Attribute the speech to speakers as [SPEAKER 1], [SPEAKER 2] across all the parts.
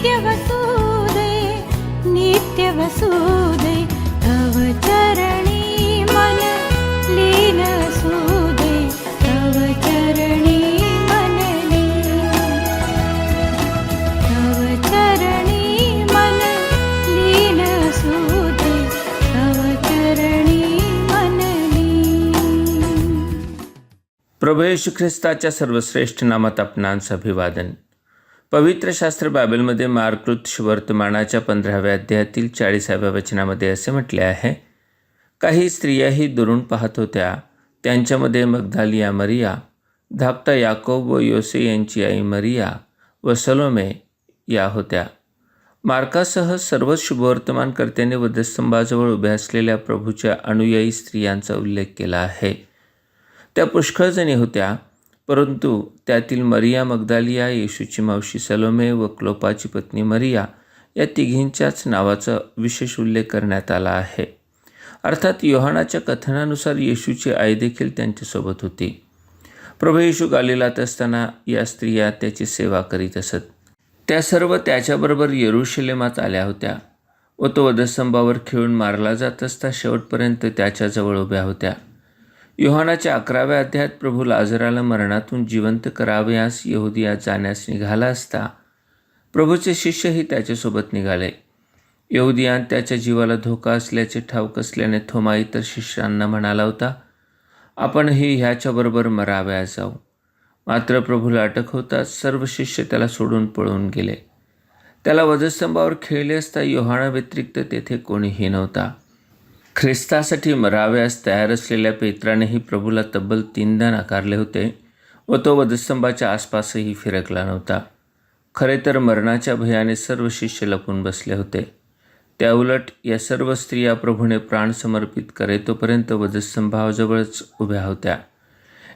[SPEAKER 1] नित्य वसुदे नित्य वसुदे तव चरणी मन लीन सुदे तव चरणी मन तव चरणी मन लीन। सुदे तव चरणी मन
[SPEAKER 2] प्रभू येशू ख्रिस्ताच्या सर्वश्रेष्ठ नामात आपणांचं अभिवादन. पवित्र शास्त्र बायबलमध्ये मार्कृत वर्तमानाच्या पंधराव्या अध्यायातील चाळीसाव्या वचनामध्ये असे म्हटले आहे काही स्त्रियाही दुरून पाहत होत्या. त्यांच्यामध्ये मगधालिया मरिया धाकटा याकोब व योसे यांची आई मरिया व सलोमे या होत्या. मार्कासह सर्व शुभवर्तमानकर्त्याने वधस्तंभाजवळ उभ्या असलेल्या प्रभूच्या अनुयायी स्त्रियांचा उल्लेख केला आहे. त्या पुष्कळजणी होत्या. परंतु त्यातील मरिया मगदालिया येशूची मावशी सलोमे व क्लोपाची पत्नी मरिया या तिघींच्याच नावाचा विशेष उल्लेख करण्यात आला आहे. अर्थात योहानाच्या कथनानुसार येशूची आई देखील त्यांच्यासोबत होती. प्रभू येशू गालिलात असताना या स्त्रिया त्याची सेवा करीत असत. त्या सर्व त्याच्याबरोबर येरुशलेमात आल्या होत्या. व तो वधस्तंभावर खेळून मारला जात असता शेवटपर्यंत त्याच्याजवळ उभ्या होत्या. योहानाच्या अकराव्या अध्यायात प्रभू लाजराला मरणातून जिवंत करावयास यहुदिया जाण्यास निघाला असता प्रभूचे शिष्यही त्याच्यासोबत निघाले. यहुदियान त्याच्या जीवाला धोका असल्याचे ठाऊक असल्याने थोमा इतर शिष्यांना म्हणाला होता आपणही ह्याच्याबरोबर मरावयास जाऊ. मात्र प्रभूला अटक होताच सर्व शिष्य त्याला सोडून पळून गेले. त्याला वधस्तंभावर खेळले असता योहाना व्यतिरिक्त तेथे कोणीही नव्हता. ख्रिस्तासाठी मराव्यास तयार असलेल्या पेत्रानेही प्रभूला तब्बल तीनदा नाकारले होते व तो वधस्तंभाच्या आसपासही फिरकला नव्हता. खरे तर मरणाच्या भयाने सर्व शिष्य लपून बसले होते. त्याउलट या सर्व स्त्रिया प्रभूने प्राण समर्पित करेतोपर्यंत वधस्तंभाजवळच उभ्या होत्या.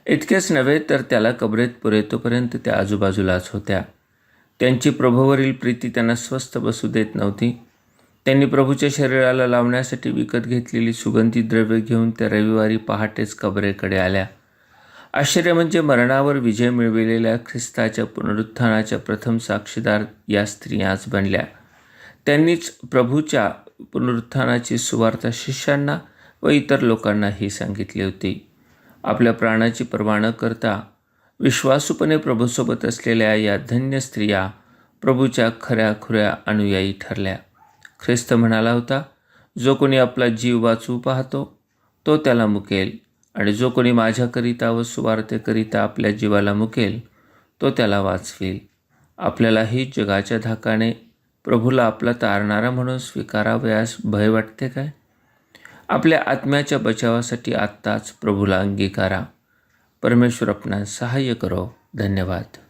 [SPEAKER 2] इतकेच नव्हे तर त्याला कबरेत पुरेतोपर्यंत त्या आजूबाजूलाच होत्या. त्यांची प्रभूवरील प्रीती त्यांना स्वस्थ बसू देत नव्हती. त्यांनी प्रभूच्या शरीराला लावण्यासाठी विकत घेतलेली सुगंधी द्रव्य घेऊन त्या रविवारी पहाटेच कबरेकडे आल्या. आश्चर्य म्हणजे मरणावर विजय मिळविलेल्या ख्रिस्ताच्या पुनरुत्थानाच्या प्रथम साक्षीदार या स्त्रियाच बनल्या. त्यांनीच प्रभूच्या पुनरुत्थानाची सुवार्ता शिष्यांना व इतर लोकांनाही सांगितली होती. आपल्या प्राणाची पर्वा न करता विश्वासूपणे प्रभूसोबत असलेल्या या धन्य स्त्रिया प्रभूच्या खऱ्या खुऱ्या अनुयायी ठरल्या. ख्रिस्त म्हणाला होता जो कोणी आपला जीव वाचू पाहतो तो त्याला मुकेल. आणि जो कोणी माझ्याकरिता व सुवार्थेकरिता आपल्या जीवाला मुकेल तो त्याला वाचवेल. आपल्यालाही जगाच्या धाकाने प्रभूला आपला तारणारा म्हणून स्वीकारावयास भय वाटते काय? आपल्या आत्म्याच्या बचावासाठी आत्ताच प्रभूला अंगीकारा. परमेश्वर आपणास सहाय्य करो. धन्यवाद.